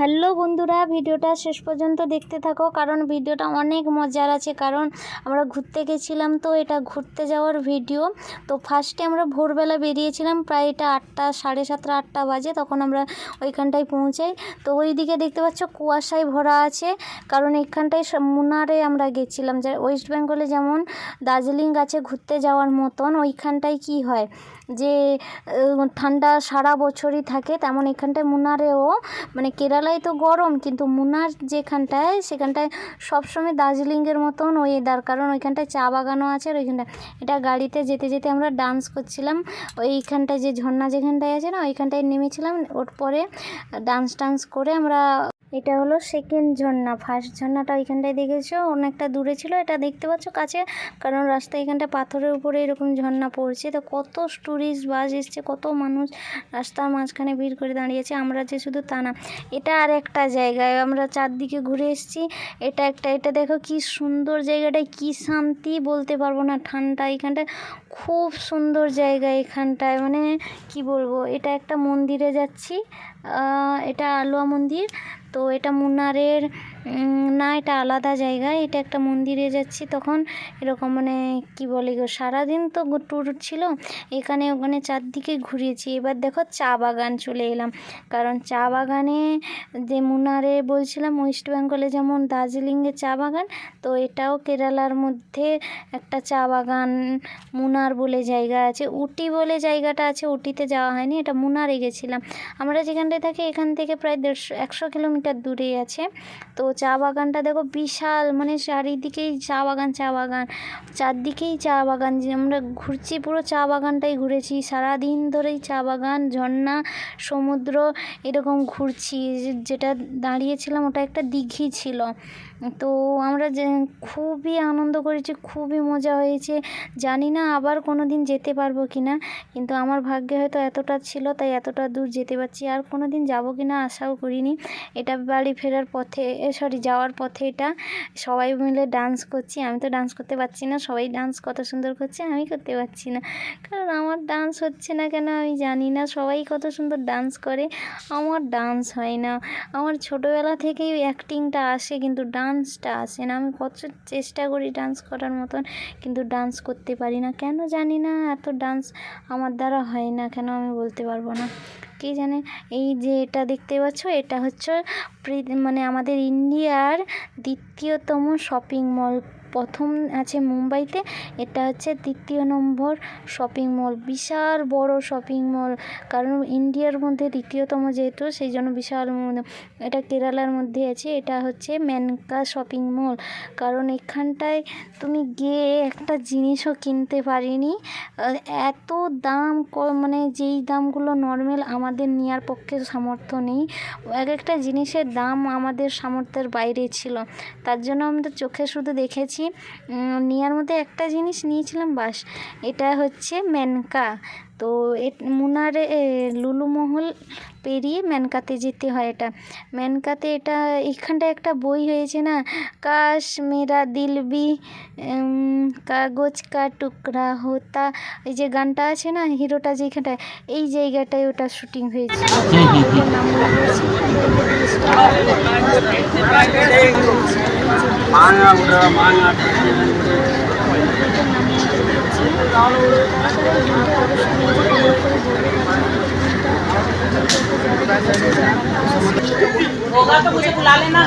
Hello বন্ধুরা, ভিডিওটা শেষ পর্যন্ত দেখতে থাকো, কারণ ভিডিওটা অনেক মজার আছে, কারণ আমরা ঘুরতে গেছিলাম তো এটা ঘুরতে যাওয়ার ভিডিও। তো ফার্স্টে আমরা ভোরবেলা বেরিয়েছিলাম, প্রায় এটা আটটা, সাড়ে সাতটা, আটটা বাজে, তখন আমরা ওইখানটায় পৌঁছাই। তো ওই দিকে দেখতে পাচ্ছ কুয়াশায় ভরা আছে, কারণ এখানটায় মুনারে আমরা গেছিলাম, যে ওয়েস্ট বেঙ্গলে যেমন দার্জিলিং আছে ঘুরতে যাওয়ার মতন, ওইখানটায় কি হয় যে ঠান্ডা সারা বছরই থাকে, তেমন এখানটায় মুনারেও মানে কেরালায় তো গরম, কিন্তু মুনার যেখানটায়, সেখানটায় সবসময় দার্জিলিংয়ের মতন ওয়েদার কারণ ওইখানটায় চা বাগানও আছে আর ওইখানটায়, এটা গাড়িতে যেতে যেতে আমরা ডান্স করছিলাম। ওইখানটায় যে ঝর্ণা যেখানটায় আছে না, ওইখানটায় নেমেছিলাম, ওর পরে ডান্স টান্স করে আমরা এটা হলো সেকেন্ড ঝর্ণা। ফার্স্ট ঝর্ণাটা ওইখানটায় দেখেছ? অনেকটা দূরে ছিল, এটা দেখতে পাচ্ছ কাছে। কারণ রাস্তা এখানটা পাথরের উপরে এরকম ঝর্ণা পড়ছে। তো কত ট্যুরিস্ট বাস এসছে, কত মানুষ রাস্তার মাঝখানে ভিড় করে দাঁড়িয়েছে। আমরা যে শুধু তা না, এটা আর একটা জায়গায় আমরা চারদিকে ঘুরে এসেছি। এটা একটা, এটা দেখো কি সুন্দর জায়গাটায়, কি শান্তি বলতে পারব না। ঠান্ডা এখানটায়, খুব সুন্দর জায়গা এখানটায়। মানে কি বলব, এটা একটা মন্দিরে যাচ্ছি। এটা আলোয়া মন্দির। তো এটা মুন্নারের না, এটা আলাদা জায়গায় এটা একটা মন্দিরে যাচ্ছি তখন। এরকম মানে কি বলে গো, সারাদিন তো ট্যুর ছিল। এখানে, ওখানে চারদিকে ঘুরিয়েছি এবার দেখো চা বাগান চলে এলাম। কারণ চা বাগানে যে মুনারে বলছিলাম ওয়েস্ট বেঙ্গলে যেমন দার্জিলিংয়ে চা বাগান, তো এটাও কেরালার মধ্যে একটা চা বাগান, মুনার বলে জায়গা আছে। উটি বলে জায়গাটা আছে, উটিতে যাওয়া হয়নি, এটা মুনারে গেছিলাম। আমরা যেখানটায় থাকি, এখান থেকে প্রায় দেড়শো, একশো কিলোমিটার দূরে আছে। তো চা বাগানটা দেখো বিশাল মানে চারিদিকেই চা বাগান চা বাগান। চারদিকেই চা বাগান, যে আমরা ঘুরছি পুরো চা বাগানটাই ঘুরেছি। সারাদিন ধরেই চা বাগান, ঝর্ণা, সমুদ্র, এরকম ঘুরছি। যেটা দাঁড়িয়েছিলাম ওটা একটা দিঘি ছিল। তো আমরা যে খুবই আনন্দ করেছি, খুবই মজা হয়েছে। জানি না আবার কোনো দিন যেতে পারব কি না কিন্তু আমার ভাগ্যে হয়তো এতটা ছিল, তাই এতটা দূর যেতে পারছি। আর কোনো দিন যাব কি না আশাও করিনি। এটা বাড়ি ফেরার পথে সরি যাওয়ার পথে এটা। সবাই মিলে ডান্স করছি। আমি তো ডান্স করতে পারছি না। সবাই ডান্স কত সুন্দর করছে, আমি করতে পারছি না। কারণ আমার ডান্স হচ্ছে না কেন আমি জানি না। সবাই কত সুন্দর ডান্স করে। আমার ডান্স হয় না। আমার ছোটোবেলা থেকেই অ্যাক্টিংটা আসে, কিন্তু ডান্সটা আসে না, আমি কত চেষ্টা করি ডান্স করার মতন, কিন্তু ডান্স করতে পারি না। কেন জানি না, এত ডান্স আমার দ্বারা হয় না, কেন আমি বলতে পারব না? কে জানে? এই যে এটা দেখতে পাচ্ছ, এটা হচ্ছে মানে আমাদের ইন্ডিয়ার দ্বিতীয়তম শপিং মল। প্রথম আছে মুম্বাইতে, এটা হচ্ছে দ্বিতীয় নম্বর শপিং মল বিশাল বড় শপিং মল কারণ ইন্ডিয়ার মধ্যে দ্বিতীয়তম যেহেতু, সেই জন্য বিশাল ম- এটা কেরালার মধ্যে আছে, এটা হচ্ছে মেনকা শপিং মল কারণ এখানটায় তুমি গিয়ে একটা জিনিসও কিনতে পারিনি এত দাম মানে যেই দামগুলো নর্মাল আমাদের নেওয়ার পক্ষে সামর্থ্য নেই, এক একটা জিনিসের দাম আমাদের সামর্থ্যের বাইরে ছিল, তার জন্য আমরা চোখে শুধু দেখেছি উম, নেওয়ার মধ্যে একটা জিনিস নিয়েছিলাম বাস এটা হচ্ছে ম্যানকা। তো এ মুনারে এ, লুলু মহল পেরিয়ে ম্যানকাতে যেতে হয় এটা। ম্যানকাতে এটা এখানটা একটা বই হয়েছে না? কাশ মেরা দিলবি কাগজ কা টুকরা হোতা। এই যে গানটা আছে না হিরোটা যেখানটায় এই জায়গাটায় ওটা শুটিং হয়েছে। mana? udah mana होगा तो मुझे बुला लेना